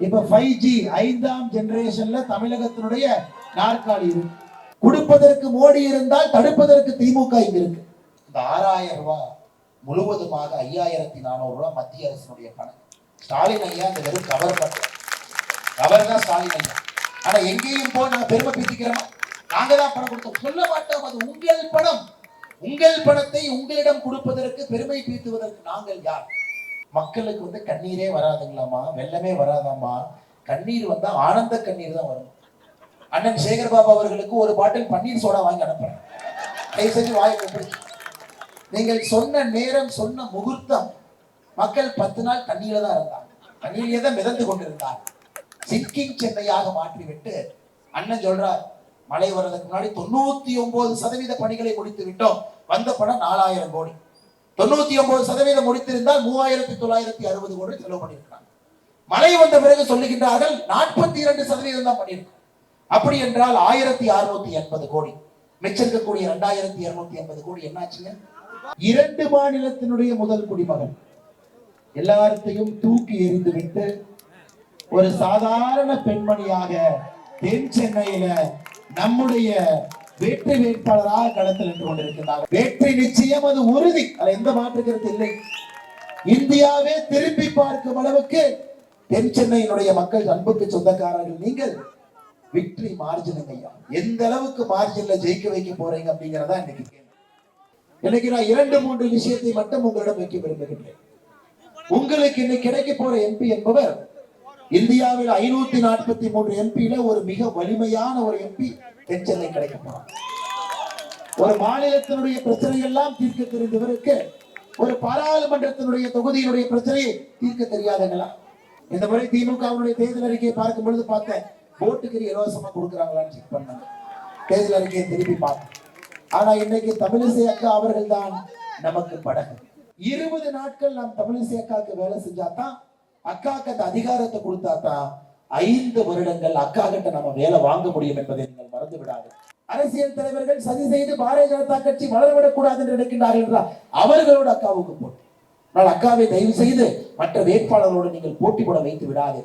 இப்ப five G ஐந்தாம் ஜெனரேஷன்ல தமிழகத்தினுடைய நாற்காலி இருக்கு. கொடுப்பதற்கு மோடி இருந்தால் தடுப்பதற்கு திமுக இங்க இருக்கு. இந்த ஆறாயிரம் ரூபாய் முழுவதுமாக ஐயாயிரத்தி நானூறு ரூபாய் மத்திய அரசினுடைய பணம் ஸ்டாலின் ஐயா இந்த வெறும் கவர் பண்ற கவர் தான் ஸ்டாலின் ஐயா. ஆனா எங்கேயும் போய் நாங்க பெருமை பீத்திக்கிறோமா? நாங்க தான் பணம் கொடுத்தோம். சொல்ல மாட்டோம். அது உங்கள் பணம். உங்கள் பணத்தை உங்களிடம் கொடுப்பதற்கு பெருமை பீத்துவதற்கு நாங்கள் யார்? மக்களுக்கு வந்து கண்ணீரே வராதுங்களாமா வெள்ளமே வராதாம்மா? கண்ணீர் வந்தா ஆனந்த கண்ணீர் தான் வரும். அண்ணன் சேகர் பாபா அவர்களுக்கு ஒரு பாட்டில் பன்னீர் சோடா வாங்கி அனுப்புறேன். தயவு செஞ்சு நீங்கள் சொன்ன நேரம் சொன்ன முகூர்த்தம் மக்கள் பத்து நாள் தண்ணீர்ல தான் இருந்தாங்க. தண்ணீரிலே தான் மிதந்து கொண்டிருந்தார் சிங்கிங் சென்னையாக மாற்றிவிட்டு அண்ணன் சொல்றார் மழை வர்றதுக்கு முன்னாடி தொண்ணூத்தி ஒன்பது சதவீத பணிகளை முடித்து விட்டோம் வந்த படம் நாலாயிரம் கோடி. தொண்ணூத்தி ஒன்பது சதவீதம் முடித்திருந்தால் மூவாயிரத்தி தொள்ளாயிரத்தி அறுபது கோடி செலவு பண்ணியிருக்கிறாங்க. மழை வந்த பிறகு சொல்லுகின்றார்கள் நாற்பத்தி இரண்டு சதவீதம் தான் பண்ணியிருக்கோம் அப்படி என்றால் ஆயிரத்தி அறுநூத்தி எண்பது கோடி. மிச்சிருக்கக்கூடிய இரண்டாயிரத்தி இருநூத்தி எண்பது கோடி என்னாச்சுங்க? இரண்டு மாநிலத்தினுடைய முதல் குடிமகன். எல்லாத்தையும் தூக்கி எறிந்து விட்டு ஒரு சாதாரண பெண்மணியாக தென் சென்னையில நம்முடைய வெற்றி வேட்பாளராக களத்தில் நின்று கொண்டிருக்கிறார் வெற்றி நிச்சயம் அது உறுதி. அது எந்த மாற்றுகிறது இல்லை. இந்தியாவே திரும்பி பார்க்கும் அளவுக்கு தென் சென்னையினுடைய மக்கள் அன்புக்கு சொந்தக்காரர்கள் நீங்கள் விக்டரி மார்ஜின் ஐயா. எந்த அளவுக்கு மார்ஜின்ல ஜெயிக்க வைக்க போறீங்க அப்படிங்கறதா இன்னைக்கு இன்னைக்கு நான் இரண்டு மூன்று விஷயத்தை மட்டும் உங்களிடம் வைக்க விரும்புகின்றேன். உங்களுக்கு இன்னைக்கு கிடைக்க போற எம்பி என்பவர் இந்தியாவில் ஐநூத்தி நாற்பத்தி மூன்று எம்பியில ஒரு மிக வலிமையான ஒரு எம்பி தென் சென்னை கிடைக்க போறார். ஒரு மாநிலத்தினுடைய பிரச்சனை எல்லாம் தீர்க்க தெரிந்தவருக்கு ஒரு பாராளுமன்றத்தினுடைய தொகுதியினுடைய பிரச்சனையை தீர்க்க தெரியாதங்களா இந்த முறை திமுகவுடைய தேர்தல் அறிக்கையை பார்க்கும் பொழுது பார்த்தேன் ஓட்டுக்கு இலவசமா கொடுக்குறாங்களான்னு செக் பண்ணாங்க தேர்தல் அறிக்கையை திருப்பி பார்த்தேன். ஆனா இன்னைக்கு தமிழிசை அக்கா அவர்கள் தான் நமக்கு படகு. இருபது நாட்கள் நாம் தமிழிசை அக்காவுக்கு வேலை செஞ்சாதான் அக்காக்கு அந்த அதிகாரத்தை கொடுத்தா தான் ஐந்து வருடங்கள் அக்கா கிட்ட நம்ம வேலை வாங்க முடியும் என்பதை நீங்கள் மறந்து விடாது அரசியல் தலைவர்கள் சதி செய்து பாரதிய ஜனதா கட்சி வளரவிடக் கூடாது என்று நினைக்கின்றார்கள் என்றால் அவர்களோட அக்காவுக்கு போட்டி. ஆனால் அக்காவை தயவு செய்து மற்ற வேட்பாளர்களோடு நீங்கள் போட்டி போட வைத்து விடாது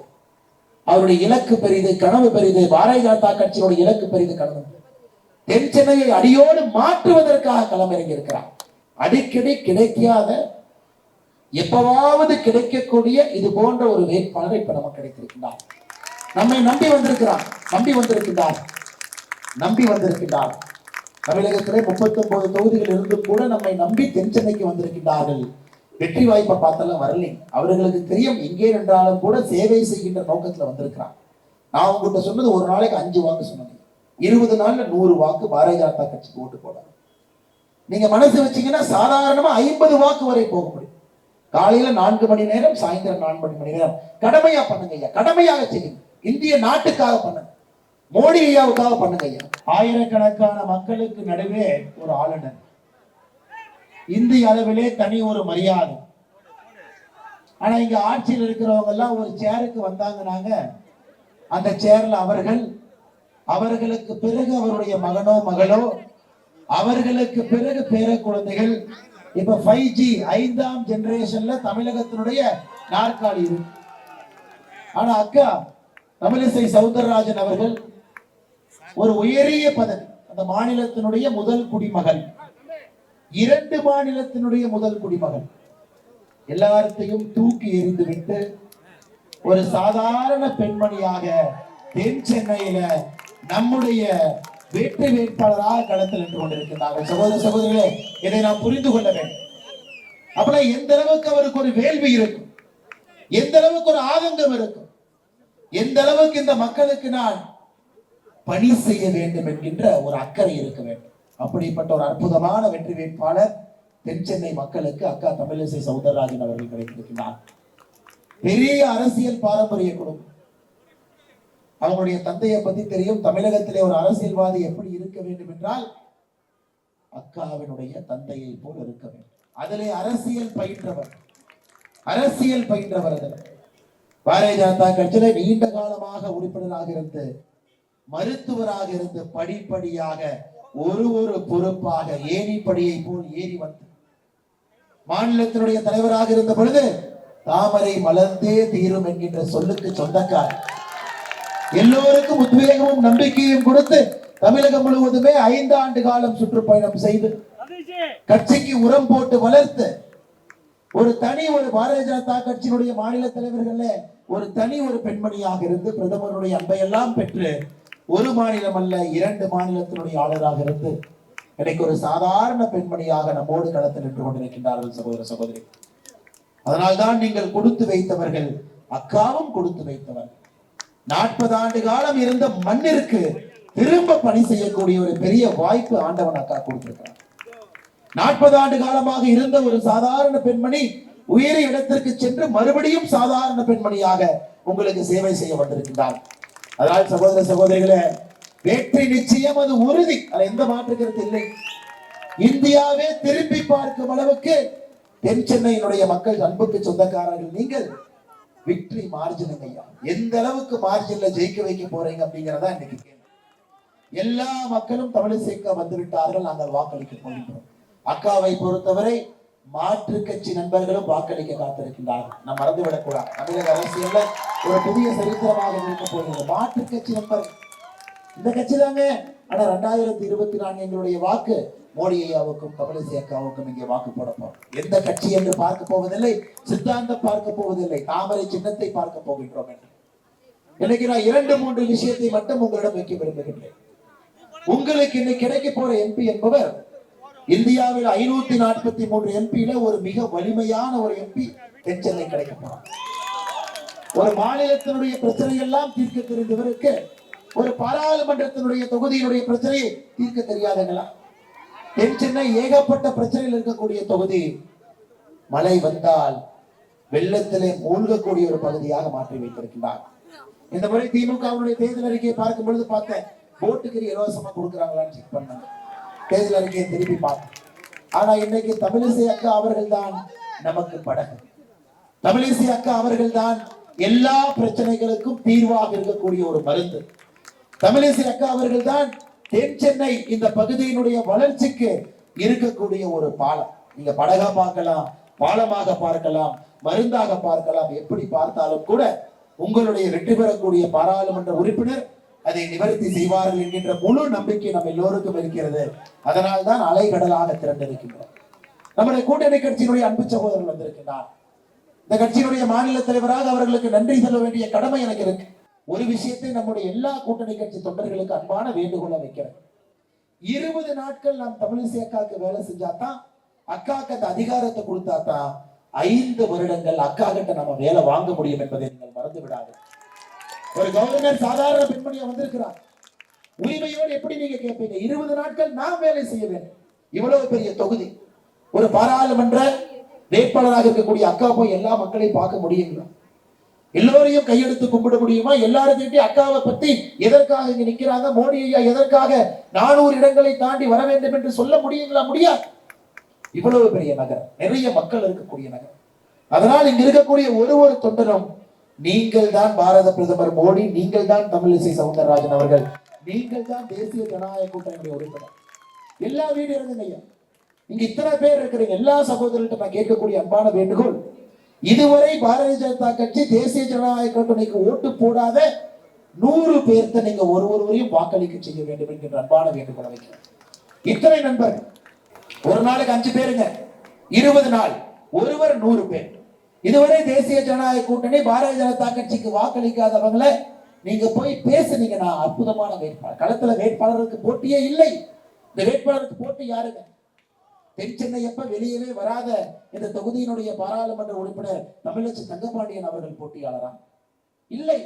அவருடைய இலக்கு பெரிது கனவு பெரிது பாரதிய ஜனதா கட்சியோட இலக்கு பெரிது கனவு தென் சென்னையை அடியோடு மாற்றுவதற்காக களமிறங்கி இருக்கிறார் அடிக்கடி கிடைக்காத எப்பவாவது கிடைக்கக்கூடிய இது போன்ற ஒரு வேட்பாளர் இப்ப நமக்கு கிடைத்திருக்கிறார் நம்மை நம்பி வந்திருக்கிறார். நம்பி வந்திருக்கிறார் நம்பி வந்திருக்கிறார் தமிழகத்திலே முப்பத்தி ஒன்பது தொகுதிகள் இருந்து கூட நம்மை நம்பி தென்சென்னைக்கு வந்திருக்கிறார்கள் வெற்றி வாய்ப்பை பார்த்தெல்லாம் வரலை. அவர்களுக்கு தெரியும் எங்கே நின்றாலும் கூட சேவை செய்கின்ற நோக்கத்துல வந்திருக்கிறான் நான் உங்ககிட்ட சொன்னது ஒரு நாளைக்கு அஞ்சு வாக்கு சொன்னேன். இருபது நாள்ல நூறு வாக்கு பாரதிய ஜனதா கட்சிக்கு ஓட்டு போட நீங்க மனசு வச்சீங்கன்னா சாதாரணமா ஐம்பது வாக்கு வரை போக காலையில நான்கு மணி நேரம் சாயந்தரம் நான்கு மணி நேரம். கடமையா பண்ணுங்க ஐயா. கடமையாக செய்யுங்க. இந்திய நாட்டுக்காக பண்ணுங்க. மோடி ஐயாவுக்காக பண்ணுங்க ஐயா. ஆயிரக்கணக்கான மக்களுக்கு நடுவே ஒரு ஆளுநர். இந்திய அளவிலே தனி ஒரு மரியாதை. ஆனா இங்க ஆட்சியில் இருக்கிறவங்க எல்லாம் ஒரு சேருக்கு வந்தாங்கனாங்க. அந்த சேர்ல அவர்கள் அவர்களுக்கு பிறகு அவருடைய மகனோ மகளோ அவர்களுக்கு பிறகு பேர குழந்தைகள் இப்ப ஃபைவ் ஜி ஐந்தாம் ஜெனரேஷன்ல தமிழகத்தினுடைய நாற்காலி இருக்கு ஆனா அக்கா தமிழிசை சவுந்தரராஜன் அவர்கள் ஒரு உயரிய பதவி அந்த மாநிலத்தினுடைய முதல் குடிமகன். இரண்டு மாநிலத்தினுடைய முதல் குடிமகன். எல்லாத்தையும் தூக்கி எறிந்து விட்டு ஒரு சாதாரண பெண்மணியாக தென் சென்னையில நம்முடைய வெற்றி வேட்பாளராக களத்தில் நின்று கொண்டிருக்கிறார்கள் சகோதர சகோதரிகளே இதை நாம் புரிந்து கொள்ள வேண்டும். அப்பல எந்த அளவுக்கு அவருக்கு ஒரு வேள்வி இருக்கும்? எந்த அளவுக்கு ஒரு ஆதங்கம் இருக்கும்? எந்த அளவுக்கு இந்த மக்களுக்கு நான் பணி செய்ய வேண்டும் என்கின்ற ஒரு அக்கறை இருக்க வேண்டும். அப்படிப்பட்ட ஒரு அற்புதமான வெற்றி வேட்பாளர் தென் சென்னை மக்களுக்கு அக்கா தமிழிசை சவுந்தரராஜன் அவர்கள் கிடைத்திருக்கிறார் பெரிய அரசியல் பாரம்பரிய குடும்பம். அவங்களுடைய தந்தையை பத்தி தெரியும். தமிழகத்திலே ஒரு அரசியல்வாதி எப்படி இருக்க வேண்டும் என்றால் அக்காவினுடைய தந்தையை போல் இருக்க வேண்டும். அதிலே அரசியல் பயின்றவர். அரசியல் பயின்றவர் அதில் பாரதிய ஜனதா கட்சியில நீண்ட காலமாக உறுப்பினராக இருந்து மருத்துவராக இருந்து படிப்படியாக ஒரு ஒரு பொறுப்பாக ஏணிப்படியை போல் ஏறி வந்து மாநிலத்தினுடைய தலைவராக இருந்த பொழுது தாமரை மலர்ந்தே தீரும் என்கின்ற சொல்லுக்கு சொந்தக்கார் எல்லோருக்கும் உத்வேகமும் நம்பிக்கையும் கொடுத்து தமிழகம் முழுவதுமே ஐந்து ஆண்டு காலம் சுற்றுப்பயணம் செய்து கட்சிக்கு உரம் போட்டு வளர்த்து ஒரு தனி ஒரு பாரதிய ஜனதா கட்சியினுடைய மாநில தலைவர்கள ஒரு தனி ஒரு பெண்மணியாக இருந்து பிரதமருடைய அன்பையெல்லாம் பெற்று ஒரு மாநிலம் அல்ல இரண்டு மாநிலத்தினுடைய ஆளராக இருந்து எனக்கு ஒரு சாதாரண பெண்மணியாக நம்மோடு களத்தில் நின்று கொண்டிருக்கின்றார்கள் சகோதர சகோதரி. அதனால்தான் நீங்கள் கொடுத்து வைத்தவர்கள் அக்காவும் கொடுத்து வைத்தவர்கள். நாற்பது ஆண்டு காலம் இருந்த மண்ணிற்கு திரும்ப பணி செய்யக்கூடிய ஒரு பெரிய வாய்ப்பு ஆண்டவன் அக்கா கொடுத்திருக்கிறார். நாற்பது ஆண்டு காலமாக இருந்த ஒரு சாதாரண பெண்மணி உயரிய இடத்திற்கு சென்று மறுபடியும் சாதாரண பெண்மணியாக உங்களுக்கு சேவை செய்ய வந்திருக்கின்றார். அதனால் சகோதர சகோதரிகளே வெற்றி நிச்சயம் அது உறுதி. அது எந்த மாற்றுகிறது இல்லை. இந்தியாவே திரும்பி பார்க்கும் அளவுக்கு தென் சென்னையினுடைய மக்கள் அன்புக்கு சொந்தக்காரர்கள் நீங்கள் விக்டரி மார்ஜின் ஐயா எந்த அளவுக்கு மார்ஜின்ல ஜெயிக்க வைக்க போறீங்க அப்படிங்கறதா இன்னைக்கு கேள்வி. எல்லா மக்களும் தமிழிசைக்க வந்துவிட்டார்கள் நாங்கள் வாக்களிக்க போகின்றோம். அக்காவை பொறுத்தவரை மாற்று கட்சி நண்பர்களும் வாக்களிக்க காத்திருக்கின்றார்கள். நாம் மறந்துவிடக்கூடாது தமிழக அரசியல்ல ஒரு புதிய சரித்திரமாக இருக்க போகிறது. மாற்று கட்சி நண்பர்கள். இந்த கட்சி தாங்க. ஆனா ரெண்டாயிரத்தி இருபத்தி நான்கு எங்களுடைய வாக்கு மோடி ஐயாவுக்கும் தமிழிசை அக்காவுக்கும் இங்கே வாக்கு போடப்போம். எந்த கட்சி என்று பார்க்க போவதில்லை சித்தாந்தம் பார்க்க போவதில்லை தாமரை சின்னத்தை பார்க்க போகின்றோம் என்று. இன்னைக்கு நான் இரண்டு மூன்று விஷயத்தை மட்டும் உங்களிடம் வைக்க விரும்புகின்றேன். உங்களுக்கு இன்னைக்கு கிடைக்க போற எம்பி என்பவர் இந்தியாவில் ஐநூத்தி நாற்பத்தி மூன்று எம்பியில ஒரு மிக வலிமையான ஒரு எம்பி தென்சென்னை கிடைக்க போறார். ஒரு மாநிலத்தினுடைய பிரச்சனை எல்லாம் தீர்க்க தெரிந்தவருக்கு ஒரு பாராளுமன்றத்தினுடைய தொகுதியினுடைய பிரச்சனையை தீர்க்க தெரியாதங்களா தென் சென்னை ஏகப்பட்ட பிரச்சனையில் இருக்கக்கூடிய தொகுதி. மழை வந்தால் வெள்ளத்திலே மூழ்கக்கூடிய ஒரு பகுதியாக மாற்றி வைத்திருக்கிறார் இந்த முறை திமுகவுடைய தேர்தல் அறிக்கையை பார்க்கும் பொழுது பார்த்தேன். போட்டுக்கு இலவசமா கொடுக்குறாங்களான்னு செக் பண்ணாங்க தேர்தல் அறிக்கையை திருப்பி பார்த்தேன். ஆனா இன்னைக்கு தமிழிசை அக்கா அவர்கள் தான் நமக்கு படகு. தமிழிசை அக்கா அவர்கள் தான் எல்லா பிரச்சனைகளுக்கும் தீர்வாக இருக்கக்கூடிய ஒரு மருந்து. தமிழிசை அக்கா அவர்கள் தான் தென் சென்னை இந்த பகுதியினுடைய வளர்ச்சிக்கு இருக்கக்கூடிய ஒரு பாலம். நீங்க படகா பார்க்கலாம் பாலமாக பார்க்கலாம் மருந்தாக பார்க்கலாம் எப்படி பார்த்தாலும் கூட உங்களுடைய வெற்றி பெறக்கூடிய பாராளுமன்ற உறுப்பினர் அதை நிவர்த்தி செய்வார்கள் என்கின்ற முழு நம்பிக்கை நம்ம எல்லோருக்கும் இருக்கிறது. அதனால் தான் அலைகடலாக திரண்டிருக்கின்றோம். நம்முடைய கூட்டணி கட்சியினுடைய அன்பு சகோதரர் வந்திருக்கிறார் இந்த கட்சியினுடைய மாநில தலைவராக அவர்களுக்கு நன்றி சொல்ல வேண்டிய கடமை எனக்கு இருக்கு. ஒரு விஷயத்தை நம்முடைய எல்லா கூட்டணி கட்சி தொண்டர்களுக்கு அன்பான வேண்டுகோளை வைக்கிறேன். இருபது நாட்கள் நாம் தமிழிசை அக்காவுக்கு வேலை செஞ்சாதான் அக்காக்கு அந்த அதிகாரத்தை கொடுத்தாதான் ஐந்து வருடங்கள் அக்கா கிட்ட நம்ம வேலை வாங்க முடியும் என்பதை நீங்கள் மறந்து விடாது ஒரு கவர்னர் சாதாரண பெண்மணியா வந்திருக்கிறார். உரிமையோடு எப்படி நீங்க கேட்பீங்க? இருபது நாட்கள் நான் வேலை செய்ய வேண்டும். இவ்வளவு பெரிய தொகுதி. ஒரு பாராளுமன்ற வேட்பாளராக இருக்கக்கூடிய அக்கா போய் எல்லா மக்களையும் பார்க்க முடியுங்களா? எல்லோரையும் கையெடுத்து கும்பிட முடியுமா? எல்லாரும் அக்காவை பத்தி எதற்காக இங்க நிக்கிறாங்க? மோடி ஐயா எதற்காக நானூறு இடங்களை தாண்டி வர வேண்டும் என்று சொல்ல முடியுங்களா? முடியாது. இவ்வளவு பெரிய நகரம். நிறைய மக்கள் இருக்கக்கூடிய நகரம். அதனால் இங்க இருக்கக்கூடிய ஒரு ஒரு தொண்டரும் நீங்கள் தான் பாரத பிரதமர் மோடி நீங்கள் தான் தமிழிசை சவுந்தரராஜன் அவர்கள் நீங்கள் தான் தேசிய ஜனநாயக கூட்டணியுடைய உறுப்பினர். எல்லா வீடு இருந்துங்க ஐயா. இங்க இத்தனை பேர் இருக்கிறீங்க. எல்லா சகோதரர்கிட்ட நான் கேட்கக்கூடிய அன்பான வேண்டுகோள் இதுவரை பாரதிய ஜனதா கட்சி தேசிய ஜனநாயக கூட்டணிக்கு ஓட்டு போடாத நூறு பேர்த்த நீங்க ஒரு ஒருவரையும் வாக்களிக்க செய்ய வேண்டும் என்கின்ற அன்பான வேண்டுகோளை வைக்கிறேன். இத்தனை நண்பர் ஒரு நாளுக்கு அஞ்சு பேருங்க. இருபது நாள் ஒருவர் நூறு பேர். இதுவரை தேசிய ஜனநாயக கூட்டணி பாரதிய ஜனதா கட்சிக்கு வாக்களிக்காதவங்கள நீங்க போய் பேசுனீங்க நான் அற்புதமான வேட்பாளர். களத்துல வேட்பாளருக்கு போட்டியே இல்லை. இந்த வேட்பாளருக்கு போட்டி யாருங்க? தென் சென்னையப்ப வெளியவே வராத இந்த தொகுதியினுடைய பாராளுமன்ற உறுப்பினர் தமிழச்சி தங்கபாண்டியன் அவர்கள் போட்டியாளரா இல்லை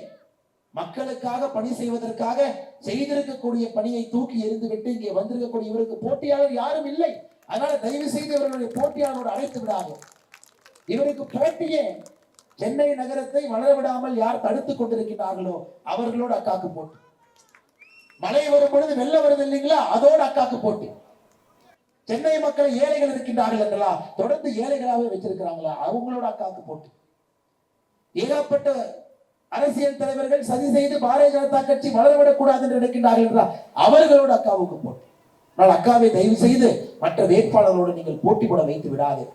மக்களுக்காக பணி செய்வதற்காக செய்திருக்கக்கூடிய பணியை தூக்கி எறிந்துவிட்டு இங்கே வந்திருக்கக்கூடிய இவருக்கு போட்டியாளர் யாரும் இல்லை. அதனால தயவு செய்து இவர்களுடைய போட்டியாளரோடு அழைத்து விடாது. இவருக்கு போட்டியே சென்னை நகரத்தை வளர விடாமல் யார் தடுத்துக் கொண்டிருக்கிறார்களோ அவர்களோடு அக்காக்கு போட்டி. மழை வரும் பொழுது வெள்ளம் வருது இல்லைங்களா? அதோடு அக்காக்கு போட்டி. சென்னை மக்கள் ஏழைகள் இருக்கின்றார்கள் என்றா தொடர்ந்து ஏழைகளாகவே வச்சிருக்கிறாங்களா அவங்களோட அக்காக்கு போட்டு. ஏகப்பட்ட அரசியல் தலைவர்கள் சதி செய்து பாரதிய ஜனதா கட்சி வளரவிடக் கூடாது என்று நினைக்கின்றார்கள் என்றால் அவர்களோட அக்காவுக்கு போட்டு. ஆனால் அக்காவை தயவு செய்து மற்ற வேட்பாளர்களோடு நீங்கள் போட்டி போட வைத்து விடாது.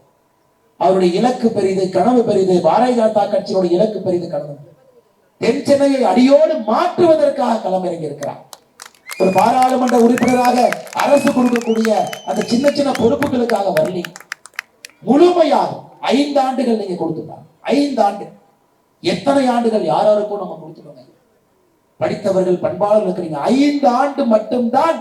அவருடைய இலக்கு பெரிது கனவு பெரிது பாரதிய ஜனதா கட்சியினுடைய இலக்கு பெரிது கனவு தென் சென்னையை அடியோடு மாற்றுவதற்காக களமிறங்கி இருக்கிறார் ஒரு பாராளுமன்ற உறுப்பினராக அரசு கொடுக்கக்கூடிய அந்த சின்ன சின்ன பொறுப்புகளுக்காக வரலி. முழுமையாக ஐந்து ஆண்டுகள் நீங்க கொடுத்துட்டாங்க ஐந்து ஆண்டு எத்தனை ஆண்டுகள் யாராருக்கும் நம்ம கொடுத்துட்டோங்க படித்தவர்கள் பண்பாளர்கள் இருக்கிறீங்க ஐந்து ஆண்டு மட்டும்தான்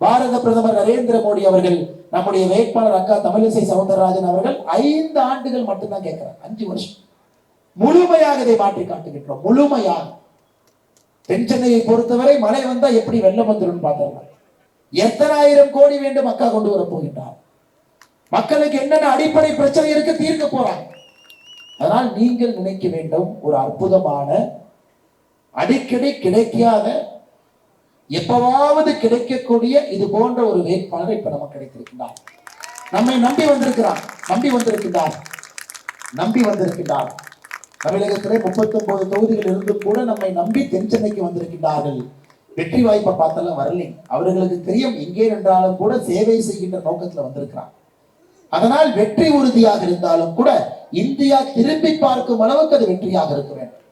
பாரத பிரதமர் நரேந்திர மோடி அவர்கள் நம்முடைய வேட்பாளர் அக்கா தமிழிசை சவுந்தரராஜன் அவர்கள் ஐந்து ஆண்டுகள் மட்டும்தான் கேட்கிறார். அஞ்சு வருஷம். முழுமையாக இதை மாற்றி காட்டுகின்றோம். முழுமையாக. தென் சென்னையை பொறுத்தவரை மழை வந்தா எப்படி வெள்ளம் வந்துடும் பார்த்தாங்க எத்தனாயிரம் கோடி வேண்டும் மக்கா கொண்டு வர போகின்றார். மக்களுக்கு என்னென்ன அடிப்படை பிரச்சனை இருக்கு தீர்க்க போறாங்க அதனால் நீங்கள் நினைக்க வேண்டும் ஒரு அற்புதமான அடிக்கடி கிடைக்காத எப்பவாவது கிடைக்கக்கூடிய இது போன்ற ஒரு வேட்பாளர் இப்ப நமக்கு கிடைத்திருக்கிறார் நம்மை நம்பி வந்திருக்கிறார். நம்பி வந்திருக்கிறார் நம்பி வந்திருக்கிறார் தமிழகத்திலே முப்பத்தி ஒன்பது தொகுதிகள் இருந்து கூட நம்மை நம்பி தென்சென்னைக்கு வந்திருக்கின்றார்கள். வெற்றி வாய்ப்பை பார்த்தெல்லாம் வரலை. அவர்களுக்கு தெரியும் எங்கே நின்றாலும் கூட சேவை செய்கின்ற நோக்கத்துல வந்திருக்கிறான். அதனால் வெற்றி உறுதியாக இருந்தாலும் கூட இந்தியா திரும்பி பார்க்கும் அளவுக்கு அது வெற்றியாக இருக்க வேண்டும்.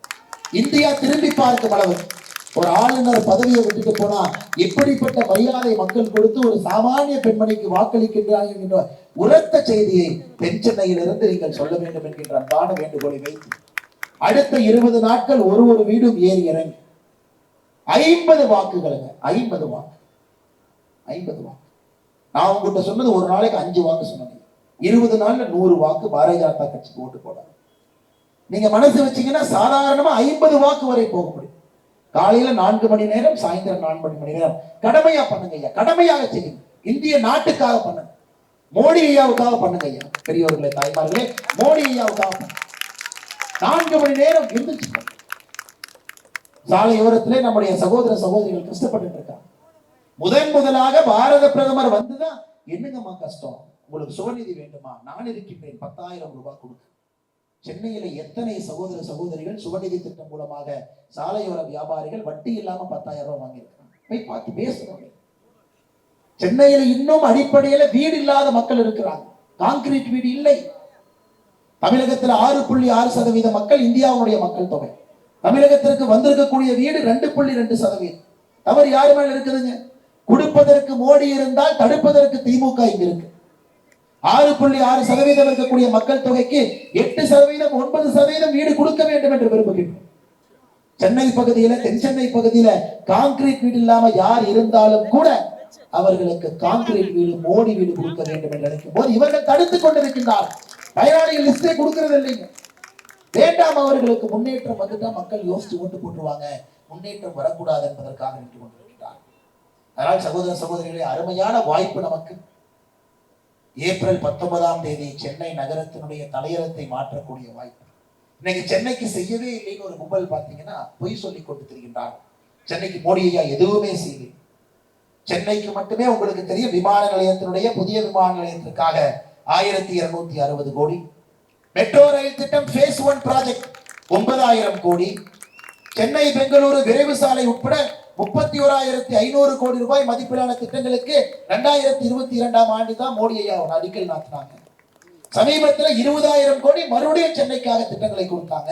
இந்தியா திரும்பி பார்க்கும் அளவு ஒரு ஆளுநர் பதவியை விட்டுட்டு போனா எப்படிப்பட்ட மரியாதை மக்கள் கொடுத்து ஒரு சாமானிய பெண்மணிக்கு வாக்களிக்கின்றார்கள் என்கின்ற உரத்த செய்தியை தென் சென்னையிலிருந்து நீங்கள் சொல்ல வேண்டும் என்கின்ற அன்பான வேண்டுகோளை வைத்து அடுத்த இருபது நாட்கள் ஒரு ஒரு வீடும் ஏறி இறங்கி. ஐம்பது வாக்குகளுங்க. ஐம்பது வாக்கு. ஐம்பது வாக்கு. நான் உங்ககிட்ட சொன்னது ஒரு நாளைக்கு அஞ்சு வாக்கு சொன்னேன். இருபது நாள்ல நூறு வாக்கு பாரதிய ஜனதா கட்சிக்கு ஓட்டு போடாது. நீங்க மனசு வச்சீங்கன்னா சாதாரணமா ஐம்பது வாக்கு வரை போக முடியும். காலையில நான்கு மணி நேரம் சாயந்தரம் நான்கு மணி நேரம். கடமையா பண்ணுங்க ஐயா. கடமையாக செய்யுங்க. இந்திய நாட்டுக்காக பண்ணுங்க. மோடி ஐயாவுக்காக பண்ணுங்க ஐயா. பெரியவர்களே தாய்மார்களே மோடி ஐயாவுக்காக பண்ணுங்க. நான்கு மணி நேரம் எழுந்துச்சு சாலை சாலையோரத்திலே நம்முடைய சகோதர சகோதரிகள் கஷ்டப்பட்டு இருக்காங்க. முதன் முதலாக பாரத பிரதமர் வந்துதான் என்னங்கம்மா கஷ்டம்? உங்களுக்கு சுகநிதி வேண்டுமா? நான் இருக்கின்றேன் பத்தாயிரம் ரூபாய் கொடுக்க சென்னையில எத்தனை சகோதர சகோதரிகள் சுகநிதி திட்டம் மூலமாக சாலையோர வியாபாரிகள் வட்டி இல்லாம பத்தாயிரம் ரூபாய் வாங்கியிருக்காங்க போய் பார்த்து பேசணும் சென்னையில இன்னும் அடிப்படையில வீடு இல்லாத மக்கள் இருக்கிறாங்க. காங்கிரீட் வீடு இல்லை. தமிழகத்துல ஆறு புள்ளி ஆறு சதவீத மக்கள் இந்தியாவுடைய மக்கள் தொகை. தமிழகத்திற்கு வந்திருக்கக்கூடிய வீடு ரெண்டு புள்ளி ரெண்டு சதவீதம். தவறு யாரு மேல இருக்குதுங்க? கொடுப்பதற்கு மோடி இருந்தால் தடுப்பதற்கு திமுக இங்க இருக்கு. ஆறு புள்ளி ஆறு சதவீதம் இருக்கக்கூடிய மக்கள் தொகைக்கு எட்டு சதவீதம் ஒன்பது சதவீதம் வீடு கொடுக்க வேண்டும் என்று விரும்புகின்றோம் சென்னை பகுதியில தென் சென்னை பகுதியில கான்கிரீட் வீடு இல்லாம யார் இருந்தாலும் கூட அவர்களுக்கு கான்கிரீட் வீடு மோடி வீடு கொடுக்க வேண்டும் என்று நினைக்கும் போது இவர்கள் தடுத்துக் கொண்டிருக்கின்றார் பயனாளிகள் லிஸ்டே கொடுக்கறது இல்லைங்க. வேண்டாம் அவர்களுக்கு முன்னேற்றம் வந்துட்டா மக்கள் யோசிச்சு ஓட்டு போட்டுருவாங்க. முன்னேற்றம் வரக்கூடாது என்பதற்காக நின்று கொண்டிருக்கிறார் அதனால் சகோதர சகோதரிகளே அருமையான வாய்ப்பு நமக்கு. ஏப்ரல் பத்தொன்பதாம் தேதி சென்னை நகரத்தினுடைய தலையரத்தை மாற்றக்கூடிய வாய்ப்பு. இன்னைக்கு சென்னைக்கு செய்யவே இல்லைன்னு ஒரு கும்பல் பார்த்தீங்கன்னா பொய் சொல்லி கொண்டு திரிகின்றார். சென்னைக்கு மோடி ஐயா எதுவுமே செய்யலை சென்னைக்கு மட்டுமே உங்களுக்கு தெரியும் விமான நிலையத்தினுடைய புதிய விமான நிலையத்திற்காக ஆயிரத்தி இருநூத்தி அறுபது கோடி. மெட்ரோ ரயில் திட்டம் ஃபேஸ் ஒன் ப்ராஜெக்ட் ஒன்பதாயிரம் கோடி. சென்னை பெங்களூரு விரைவு சாலை உட்பட முப்பத்தி ஓராயிரத்தி ஐநூறு கோடி ரூபாய் மதிப்பிலான திட்டங்களுக்கு ரெண்டாயிரத்தி இருபத்தி இரண்டாம் ஆண்டு தான் மோடி ஐயா அடிக்கல் நாட்டினாங்க. சமீபத்தில் இருபதாயிரம் கோடி மறுபடியும் சென்னைக்காக திட்டங்களை கொடுத்தாங்க.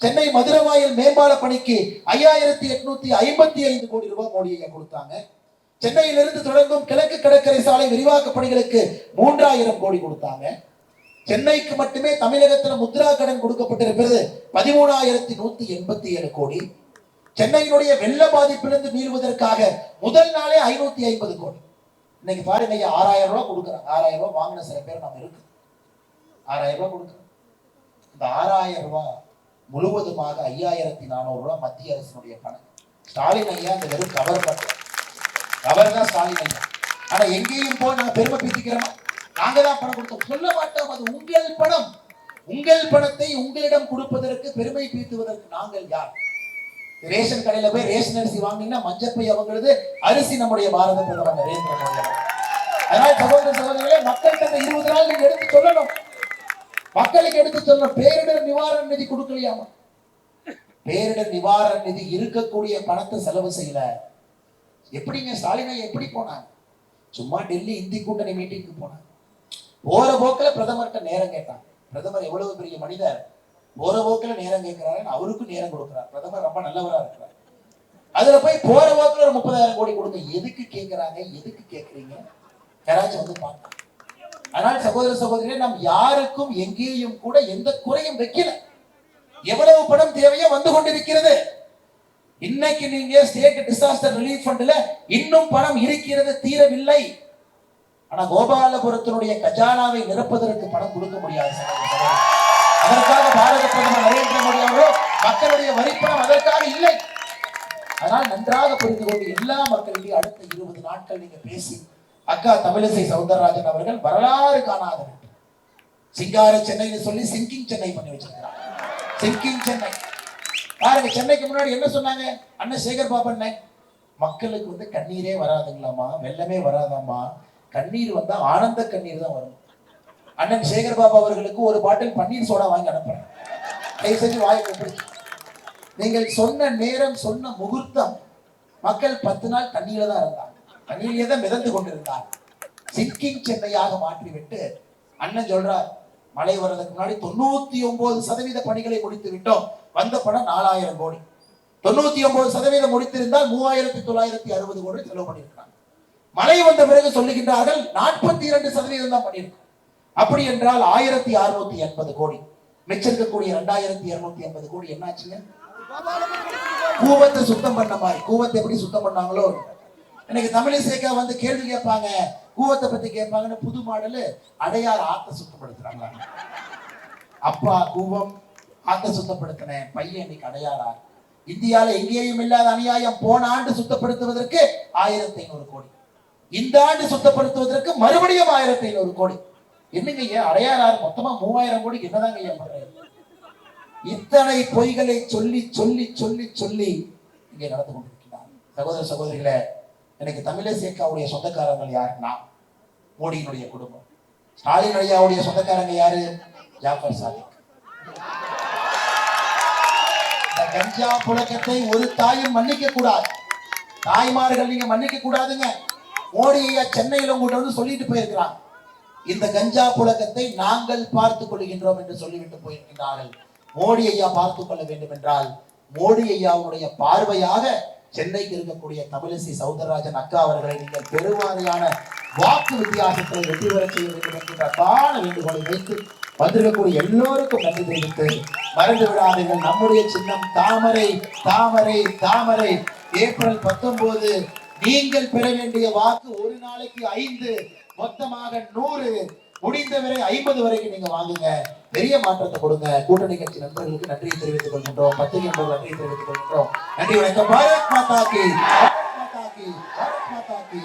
சென்னை மதுரவாயல் மேம்பால பணிக்கு ஐயாயிரத்தி எட்நூத்தி ஐம்பத்தி ஐந்து கோடி ரூபாய் மோடி ஐயா கொடுத்தாங்க. சென்னையிலிருந்து தொடங்கும் கிழக்கு கடற்கரை சாலை விரிவாக்க பணிகளுக்கு மூன்றாயிரம் கோடி கொடுத்தாங்க. சென்னைக்கு மட்டுமே தமிழகத்தில் முத்ரா கடன் கொடுக்கப்பட்டிருக்கிறது பதிமூணாயிரத்தி நூத்தி எண்பத்தி ஏழு கோடி. சென்னையினுடைய வெள்ள பாதிப்பிலிருந்து மீள்வதற்காக முதல் நாளே ஐநூத்தி ஐம்பது கோடி. இன்னைக்கு பாருங்க ஐயா ஆறாயிரம் ரூபாய் கொடுக்குறாங்க. ஆறாயிரம் ரூபாய் வாங்கின சில பேர் நம்ம இருக்கு. ஆறாயிரம் ரூபாய் கொடுக்குறோம் இந்த ஆறாயிரம் ரூபாய் முழுவதுமாக ஐயாயிரத்தி நானூறு ரூபாய் மத்திய அரசினுடைய பணம். ஸ்டாலின் ஐயா இந்த வெறும் கவர் பண்ற அவர் தான் ஸ்டாலின் ஐயா. ஆனா எங்கேயும் போய் நாங்க பெருமை பீத்திக்கிறோமா நாங்க தான் பணம் கொடுத்தோம். சொல்ல மாட்டோம். அது உங்கள் பணம். உங்கள் பணத்தை உங்களிடம் கொடுப்பதற்கு பெருமை பீத்துவதற்கு நாங்கள் யார்? ரேஷன் கடையில போய் ரேஷன் அரிசி வாங்கினீங்கன்னா மஞ்சப்பை அவங்களது அரிசி நம்முடைய பாரத பிரதமர் நரேந்திர மோடி அதனால் சகோதர சகோதரிகளே மக்கள்கிட்ட இந்த இருபது நாள் நீங்க எடுத்து சொல்லணும். மக்களுக்கு எடுத்து சொல்லணும். பேரிடர் நிவாரண நிதி கொடுக்கலையாமா? பேரிடர் நிவாரண நிதி இருக்கக்கூடிய பணத்தை செலவு செய்யல. எப்படிங்க ஸ்டாலினை எப்படி போனாங்க சும்மா டெல்லி இந்தி கூட்டணி மீட்டிங்க்கு போனாங்க போற போக்கில் பிரதமர்கிட்ட நேரம் கேட்டாங்க பிரதமர் எவ்வளவு பெரிய மனிதர்? போற போக்கில் நேரம் கேட்கிறாருன்னு அவருக்கும் நேரம் கொடுக்குறார். பிரதமர் ரொம்ப நல்லவரா இருக்கிறார். அதுல போய் போற போக்கில் ஒரு முப்பதாயிரம் கோடி கொடுங்க. எதுக்கு கேட்கிறாங்க எதுக்கு கேட்குறீங்க யாராச்சும் வந்து பார்க்கலாம். ஆனால் சகோதர சகோதரியே நாம் யாருக்கும் எங்கேயும் கூட எந்த குறையும் வைக்கல. எவ்வளவு பணம் தேவையோ வந்து கொண்டிருக்கிறது. இன்னைக்கு நீங்க ஸ்டேட் டிசாஸ்டர் ரிலீஃப் ஃபண்ட்ல இன்னும் பணம் இருக்கிறது தீரவில்லை. ஆனா கோபாலபுரத்தினுடைய கஜானாவை நிரப்புவதற்கு பணம் கொடுக்க முடியாது அதற்காக பாரத பிரதமர் நரேந்திர மோடி அவர்களோ மக்களுடைய வரிப்பணம் அதற்காக இல்லை. அதனால் நன்றாக புரிந்து கொண்டு எல்லா மக்களிடையும் அடுத்த இருபது நாட்கள் நீங்க பேசி அக்கா தமிழிசை சவுந்தரராஜன் அவர்கள் வரலாறு காணாதவர் சிங்கார சென்னைன்னு சொல்லி சிங்கிங் சென்னை பண்ணி வச்சிருக்கிறார் சிங்கிங் சென்னை. பாருங்க சென்னைக்கு முன்னாடி என்ன சொன்னாங்க? அண்ணன் சேகர் பாபண்ண மக்களுக்கு வந்து கண்ணீரே வராதுங்களாமா வெள்ளமே வராதாம்மா. கண்ணீர் வந்தா ஆனந்த கண்ணீர் தான் வரும். அண்ணன் சேகர் பாபா அவர்களுக்கு ஒரு பாட்டில் பன்னீர் சோடா வாங்கி அனுப்புறேன். தயவு செஞ்சு வாயை பிடிச்சி நீங்கள் சொன்ன நேரம் சொன்ன முகூர்த்தம் மக்கள் பத்து நாள் தண்ணீர்ல தான் இருந்தாங்க. தண்ணீரிலே தான் மிதந்து கொண்டிருந்தார் சிக்கிங் சென்னையாக மாற்றிவிட்டு அண்ணன் சொல்றார் மழை வர்றதுக்கு முன்னாடி தொண்ணூத்தி ஒன்பது சதவீத பணிகளை முடித்து விட்டோம் வந்த படம் நாலாயிரம் கோடி. தொண்ணூத்தி ஒன்பது சதவீதம் முடித்திருந்தால் மூவாயிரத்தி தொள்ளாயிரத்தி அறுபது கோடி செலவு பண்ணியிருக்காங்க மழை வந்த பிறகு சொல்லுகின்றார்கள் நாற்பத்தி இரண்டு சதவீதம் தான் பண்ணியிருக்கோம் அப்படி என்றால் ஆயிரத்தி அறுநூத்தி எண்பது கோடி. மிச்சிருக்கக்கூடிய ரெண்டாயிரத்தி இருநூத்தி எண்பது கோடி என்னாச்சுங்க? கூவத்தை சுத்தம் பண்ண மாதிரி. கூவத்தை எப்படி சுத்தம் பண்ணாங்களோ? இன்னைக்கு தமிழிசைக்கா வந்து கேள்வி கேட்பாங்க. கூவத்தை பத்தி கேட்பாங்கன்னு புது மாடலு அடையார் ஆத்த சுத்தப்படுத்துறாங்க. அப்பா கூவம் அங்க சுத்தப்படுத்தினேன் பையன் இன்னைக்கு அடையாரா இந்தியால எங்கேயும் இல்லாத அநியாயம் போன ஆண்டு சுத்தப்படுத்துவதற்கு ஆயிரத்தி ஐநூறு கோடி. இந்த ஆண்டு சுத்தப்படுத்துவதற்கு மறுபடியும் ஆயிரத்தி ஐநூறு கோடி. என்னங்க ஐயா அடையாறார்? மொத்தமா மூவாயிரம் கோடிக்கு என்னதாங்க ஐயா பண்றாரு இத்தனை பொய்களை சொல்லி சொல்லி சொல்லி சொல்லி இங்கே நடந்து கொண்டிருக்கிறார். சகோதர சகோதரிகளை எனக்கு தமிழசேக்காவுடைய சொந்தக்காரங்கள் யாருன்னா மோடியினுடைய குடும்பம். ஸ்டாலின் ஐயாவுடைய சொந்தக்காரங்க யாரு? ஜாஃபர் சாதிக். கஞ்சா புழக்கத்தை ஒரு தாயும் மன்னிக்க கூடாது தாய்மார்கள் நீங்க மன்னிக்க கூடாதுங்க மோடி ஐயா சென்னையில உங்கள்கிட்ட வந்து சொல்லிட்டு போயிருக்கிறாங்க. இந்த கஞ்சா புழக்கத்தை நாங்கள் பார்த்துக் கொள்கின்றோம் என்று சொல்லிவிட்டு போயிருக்கிறார்கள். மோடி ஐயா பார்த்துக் கொள்ள வேண்டும் என்றால் மோடி ஐயாவுடைய பார்வையாக சென்னைக்கு இருக்கக்கூடிய தமிழிசை சவுந்தரராஜன் அக்கா அவர்களை நீங்கள் பெருவாரியான வாக்கு வித்தியாசத்தில் வெற்றி பெற செய்ய வேண்டும் என்கின்ற அன்பான வேண்டுகோளை வைத்து வந்திருக்கக்கூடிய எல்லோருக்கும் நன்றி தெரிவித்து மறந்து விடாதீர்கள். நம்முடைய சின்னம் தாமரை தாமரை தாமரை. ஏப்ரல் பத்தொன்பது நீங்கள் பெற வேண்டிய வாக்கு ஒரு நாளைக்கு ஐந்து மொத்தமாக நூறு. முடிந்தவரை ஐம்பது வரைக்கும் நீங்க வாங்குங்க. பெரிய மாற்றத்தை கொடுங்க. கூட்டணி கட்சி நண்பர்களுக்கு நன்றியை தெரிவித்துக் கொள்கின்றோம். பத்திரிகை நண்பர்கள் நன்றியை தெரிவித்துக் கொள்கின்றோம். நன்றி வணக்கம். பாரத் மாதா கி பாரத் மாதா கி பாரத் மாதா கி.